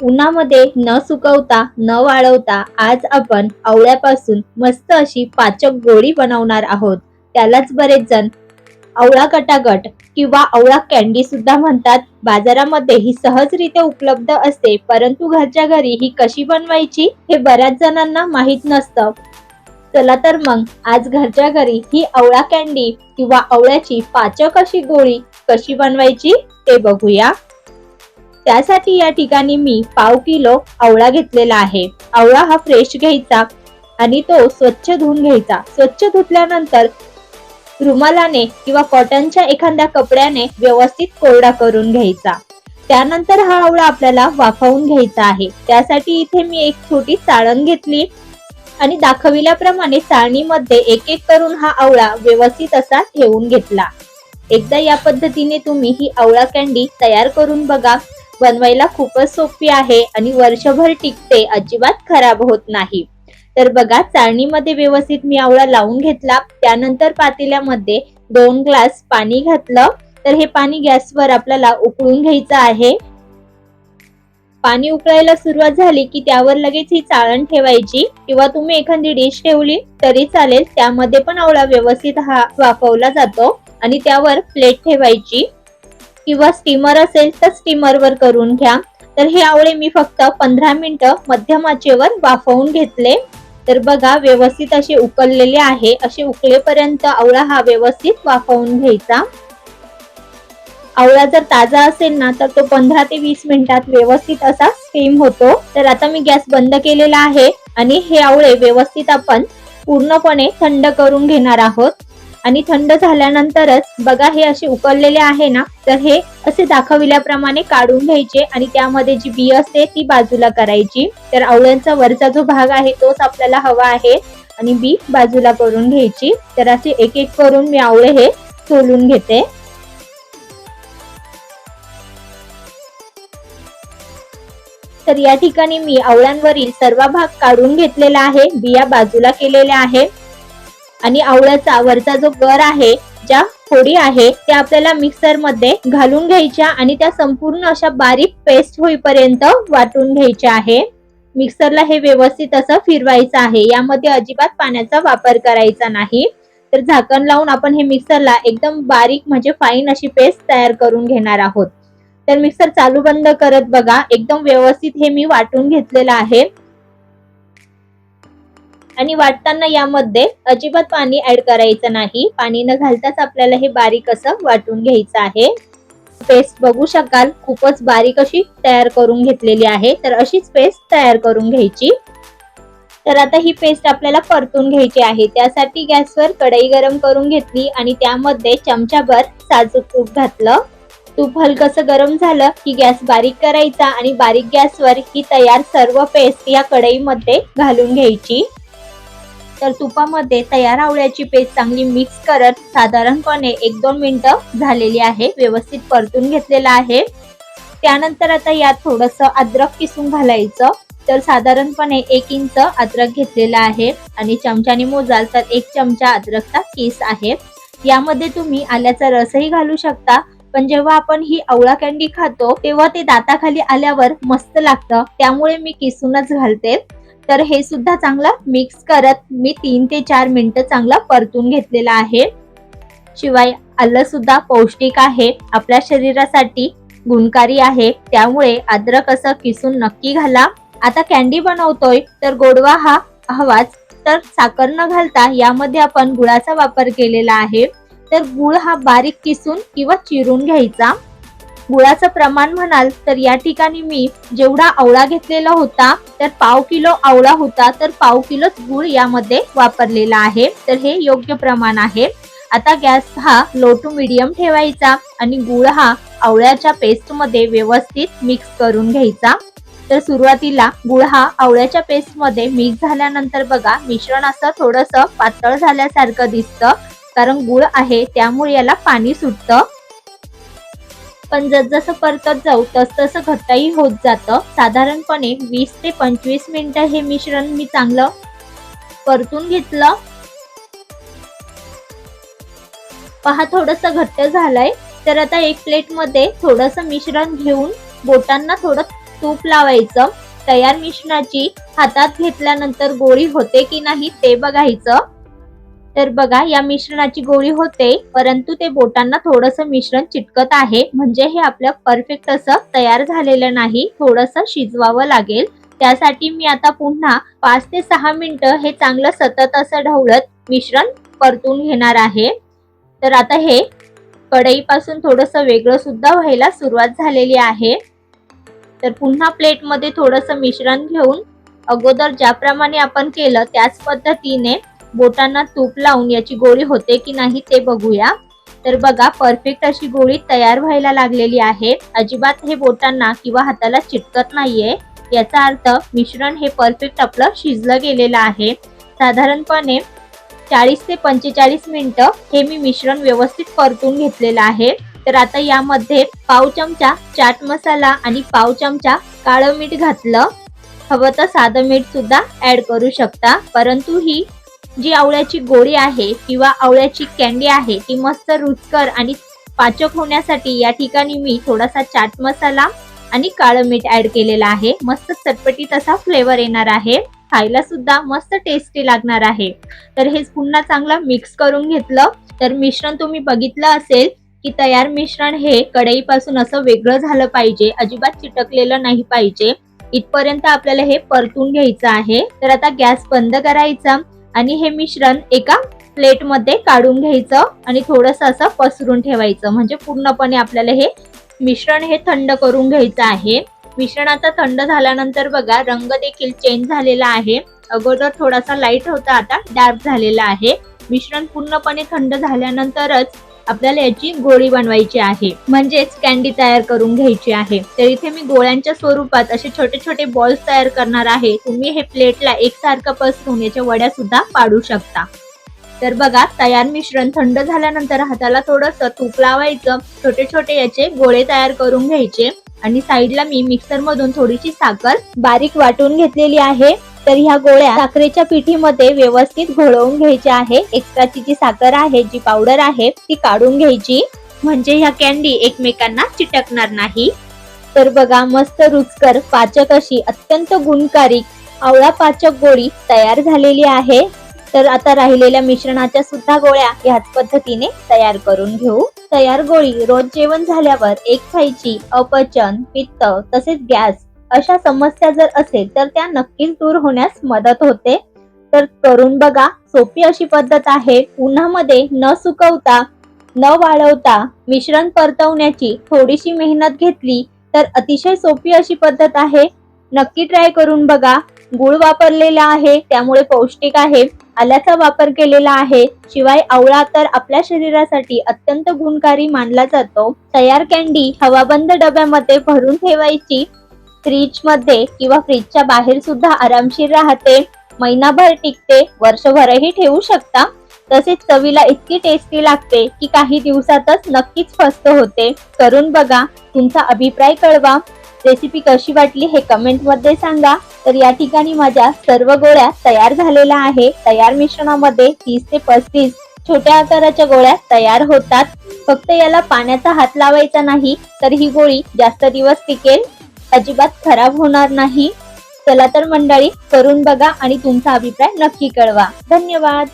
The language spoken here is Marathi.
उन्हामध्ये न सुकवता न वाळवता आज आपण आवळ्यापासून मस्त अशी पाचक गोळी बनवणार आहोत. त्यालाच बरेच जण आवळा कटागट किंवा आवळा कॅन्डी सुद्धा म्हणतात. बाजारामध्ये ही सहजरित्या उपलब्ध असते परंतु घरच्या घरी ही कशी बनवायची हे बऱ्याच जणांना माहीत नसतं. चला तर मग आज घरच्या घरी ही आवळा कॅन्डी किंवा आवळ्याची पाचक अशी गोळी कशी बनवायची ते बघूया. त्यासाठी या ठिकाणी मी पाव किलो आवळा घेतलेला आहे. आवळा हा फ्रेश घ्यायचा आणि तो स्वच्छ धुवून घ्यायचा. स्वच्छ धुतल्यानंतर रुमालाने किंवा कॉटनच्या एखाद्या कपड्याने व्यवस्थित कोरडा करून घ्यायचा. त्यानंतर हा आवळा आपल्याला वाफवून घ्यायचा आहे. त्यासाठी इथे मी एक छोटी चाळण घेतली आणि दाखविल्याप्रमाणे चाळणीमध्ये एक एक करून हा आवळा व्यवस्थित असा ठेवून घेतला. एकदा या पद्धतीने तुम्ही ही आवळा कॅन्डी तयार करून बघा. बनवायला खूपच सोपी आहे आणि वर्षभर टिकते अजिबात खराब होत नाही. तर बघा चाळणीमध्ये व्यवस्थित मी आवळा लावून घेतला. त्यानंतर पातेल्यामध्ये दोन ग्लास पाणी घातलं. तर हे पाणी गॅसवर आपल्याला उकळून घ्यायचं आहे. पाणी उकळायला सुरुवात झाली की त्यावर लगेच ही चाळण ठेवायची. किंवा तुम्ही एखादी डिश ठेवली तरी चालेल. त्यामध्ये पण आवळा व्यवस्थित हा वाफवला जातो आणि त्यावर प्लेट ठेवायची. किंवा स्टीमर असेल तर स्टीमर वर करून घ्या. तर हे आवळे मी फक्त पंधरा मिनटं मध्यम आचेवर वाफवून घेतले. तर बघा व्यवस्थित असे उकललेले आहे. असे उकलेपर्यंत आवळा हा व्यवस्थित वाफवून घ्यायचा. आवळा जर ताजा असेल ना तर तो पंधरा ते वीस मिनिटात व्यवस्थित असा स्टीम होतो. तर आता मी गॅस बंद केलेला आहे आणि हे आवळे व्यवस्थित आपण पूर्णपणे थंड करून घेणार आहोत. आणि थंड झाल्यानंतरच बघा हे असे उकळलेले आहे ना तर हे असे दाखविल्याप्रमाणे काढून घ्यायचे आणि त्यामध्ये जी बी असते ती बाजूला करायची. तर आवळ्यांचा वरचा जो भाग आहे तोच आपल्याला हवा आहे आणि बी बाजूला करून घ्यायची. तर असे एक एक करून मी आवळे हे सोलून घेते. तर या ठिकाणी मी आवळ्यांवरील सर्व भाग काढून घेतलेला आहे बिया बाजूला केलेल्या आहे. आणि आवळ्याचा वरचा जो गर आहे ज्या फोडी आहे त्या आपल्याला मिक्सरमध्ये घालून घ्यायच्या आणि त्या संपूर्ण अशा बारीक पेस्ट होईपर्यंत वाटून घ्यायच्या आहे. मिक्सरला हे व्यवस्थित असं फिरवायचं आहे. यामध्ये अजिबात पाण्याचा वापर करायचा नाही. तर झाकण लावून आपण हे मिक्सरला एकदम बारीक म्हणजे फाईन अशी पेस्ट तयार करून घेणार आहोत. तर मिक्सर चालू बंद करत बघा. एकदम व्यवस्थित हे मी वाटून घेतलेलं आहे. आणि वाटताना यामध्ये अजिबात पाणी ऍड करायचं नाही. पाणी न घालताच आपल्याला हे बारीक असं वाटून घ्यायचं आहे. पेस्ट बघू शकाल खूपच बारीक अशी तयार करून घेतलेली आहे. तर अशीच पेस्ट तयार करून घ्यायची. तर आता ही पेस्ट आपल्याला परतून घ्यायची आहे. त्यासाठी गॅसवर कढई गरम करून घेतली आणि त्यामध्ये चमचाभर साजूक तूप घातलं. तूप हलकसं गरम झालं की गॅस बारीक करायचा आणि बारीक गॅसवर ही तयार सर्व पेस्ट या कढईमध्ये घालून घ्यायची. तर तुपामध्ये तयार आवळ्याची पेस्ट चांगली मिक्स करत साधारणपणे एक दोन मिनिटं झालेली आहे. व्यवस्थित परतून घेतलेलं आहे. त्यानंतर आता यात थोडस अद्रक किसून घालायचं. तर साधारणपणे एक इंच अद्रक घेतलेला आहे आणि चमच्याने मोजाल तर एक चमचा अद्रकचा केस आहे. यामध्ये तुम्ही आल्याचा रसही घालू शकता पण जेव्हा आपण ही आवळा कँडी खातो तेव्हा ते दाताखाली आल्यावर मस्त लागतं. त्यामुळे मी किसूनच घालते. तर हे सुद्धा चांगलं मिक्स करत मी तीन ते चार मिनिटं चांगला परतून घेतलेलं आहे. शिवाय आलं सुद्धा पौष्टिक आहे. आपल्या शरीरासाठी गुणकारी आहे. त्यामुळे अद्रक असं किसून नक्की घाला. आता कॅन्डी बनवतोय तर गोडवा हा हवाच. तर साखर न घालता यामध्ये आपण गुळाचा वापर केलेला आहे. तर गुळ हा बारीक किसून किंवा चिरून घ्यायचा. गुळाचं प्रमाण म्हणाल तर या ठिकाणी मी जेवढा आवळा घेतलेला होता तर पाव किलो आवळा होता तर पाव किलोच गुळ यामध्ये वापरलेला आहे. तर हे योग्य प्रमाण आहे. आता गॅस हा लो टू मिडियम ठेवायचा आणि गुळ हा आवळ्याच्या पेस्टमध्ये व्यवस्थित मिक्स करून घ्यायचा. तर सुरुवातीला गुळ हा आवळ्याच्या पेस्टमध्ये मिक्स झाल्यानंतर बघा मिश्रण असं थोडस पातळ झाल्यासारखं दिसतं. कारण गुळ आहे त्यामुळे याला पाणी सुटतं. पण जसजसं परतत जाऊ तस तसं घट्टही होत जातं. साधारणपणे वीस ते पंचवीस मिनिटं हे मिश्रण मी चांगलं परतून घेतलं. पहा थोडस घट्ट झालंय. तर आता एक प्लेटमध्ये थोडंसं मिश्रण घेऊन बोटांना थोडं तूप लावायचं. तयार मिश्रणाची हातात घेतल्यानंतर गोळी होते की नाही ते बघायचं. तर बघा या मिश्रणाची गोळी होते परंतु ते बोटांना थोडस मिश्रण चिटकत आहे. म्हणजे हे आपलं परफेक्ट असं तयार झालेलं नाही. थोडस शिजवावं लागेल. त्यासाठी मी आता पुन्हा पाच ते सहा मिनिटं हे चांगलं सतत असं ढवळत मिश्रण परतून घेणार आहे. तर आता हे कढईपासून थोडंसं वेगळं सुद्धा व्हायला सुरुवात झालेली आहे. तर पुन्हा प्लेटमध्ये थोडंसं मिश्रण घेऊन अगोदर ज्याप्रमाणे आपण केलं त्याच पद्धतीने बोटांना तूप लावून याची गोळी होते की नाही ते बघूया. तर बघा परफेक्ट अशी गोळी तयार व्हायला लागलेली आहे. अजिबात हे बोटांना किंवा हाताला चिटकत नाहीये. याचा अर्थ मिश्रण हे परफेक्ट आपलं शिजलं गेलेलं आहे. साधारणपणे चाळीस ते पंचेचाळीस मिनिटं हे मी मिश्रण व्यवस्थित परतून घेतलेलं आहे. तर आता यामध्ये पाव चमचा चाट मसाला आणि पाव चमचा काळं मीठ घातलं. हवं तर साधं मीठ सुद्धा ऍड करू शकता. परंतु ही जी आवळ्याची गोळी आहे किंवा आवळ्याची कॅन्डी आहे ती मस्त रुचकर आणि पाचक होण्यासाठी या ठिकाणी मी थोडासा चाट मसाला आणि काळं मीठ ऍड केलेला आहे. मस्त चटपटीत असा फ्लेवर येणार आहे. खायला सुद्धा मस्त टेस्टी लागणार आहे. तर हे पुन्हा चांगलं मिक्स करून घेतलं. तर मिश्रण तुम्ही बघितलं असेल की तयार मिश्रण हे कढईपासून असं वेगळं झालं पाहिजे. अजिबात चिटकलेलं नाही पाहिजे. इथपर्यंत आपल्याला हे परतून घ्यायचं आहे. तर आता गॅस बंद करायचा. आणि हे मिश्रण एका प्लेटमध्ये काढून घ्यायचं आणि थोडंसं असं पसरून ठेवायचं. म्हणजे पूर्णपणे आपल्याला हे मिश्रण हे थंड करून घ्यायचं आहे. मिश्रणाचा थंड झाल्यानंतर बघा रंग देखील चेंज झालेला आहे. अगोदर थोडासा लाइट होता आता डार्क झालेला आहे. मिश्रण पूर्णपणे थंड झाल्यानंतरच आपल्याला याची गोळी बनवायची आहे. म्हणजेच कॅन्डी तयार करून घ्यायची आहे. तर इथे मी गोळ्यांच्या स्वरूपात असे छोटे छोटे बॉल्स तयार करणार आहे. तुम्ही हे प्लेटला एकसारखं पसरून याच्या वड्या सुद्धा पाडू शकता. तर बघा तयार मिश्रण थंड झाल्यानंतर हाताला थोडस तूप लावायचं. छोटे छोटे याचे गोळे तयार करून घ्यायचे. आणि साईडला मी मिक्सर मधून थोडीशी साखर बारीक वाटून घेतलेली आहे. तर ह्या गोळ्या साखरेच्या पिठीमध्ये व्यवस्थित घोळवून घ्यायच्या आहे. एक्स्ट्राची जी साखर आहे जी पावडर आहे ती काढून घ्यायची. म्हणजे ह्या कॅन्डी एकमेकांना चिटकणार नाही. तर बघा मस्त रुचकर पाचक अशी अत्यंत गुणकारी आवळा पाचक गोळी तयार झालेली आहे. तर आता राहिलेल्या मिश्रणाच्या सुद्धा गोळ्या ह्याच पद्धतीने तयार करून घेऊ. तयार गोळी रोज जेवण झाल्यावर एक खायची अपचन पित्त तसेच गॅस अशा समस्या जर असेल तर त्या नक्कीच दूर होण्यास मदत होते. तर करून बघा सोपी अशी पद्धत आहे. उन्हामध्ये न सुकवता न वाळवता मिश्रण परतवण्याची थोडीशी मेहनत घेतली तर अतिशय सोपी अशी पद्धत आहे. नक्की ट्राय करून बघा. गुळ वापरलेला आहे त्यामुळे पौष्टिक आहे. आल्याचा वापर केलेला आहे. शिवाय आवळा तर आपल्या शरीरासाठी अत्यंत गुणकारी मानला जातो. तयार कॅन्डी हवाबंद डब्यामध्ये भरून ठेवायची फ्रीजमध्ये किंवा फ्रीजच्या बाहेर सुद्धा आरामशीर राहते. महिनाभर टिकते. वर्षभरही ठेवू शकता. तसेच चवीला इतकी टेस्टी लागते की काही दिवसातच नक्कीच फस्त होते. करून बघा. तुमचा अभिप्राय कळवा. रेसिपी कशी वाटली हे कमेंटमध्ये सांगा. तर या ठिकाणी माझ्या सर्व गोळ्या तयार झालेल्या आहे. तयार मिश्रणामध्ये तीस ते पस्तीस छोट्या आकाराच्या गोळ्या तयार होतात. फक्त याला पाण्याचा हात लावायचा नाही तर ही गोळी जास्त दिवस टिकेल. अजिबात खराब होणार नाही. चला तर मंडळी करून बघा आणि तुमचा अभिप्राय नक्की कळवा. धन्यवाद.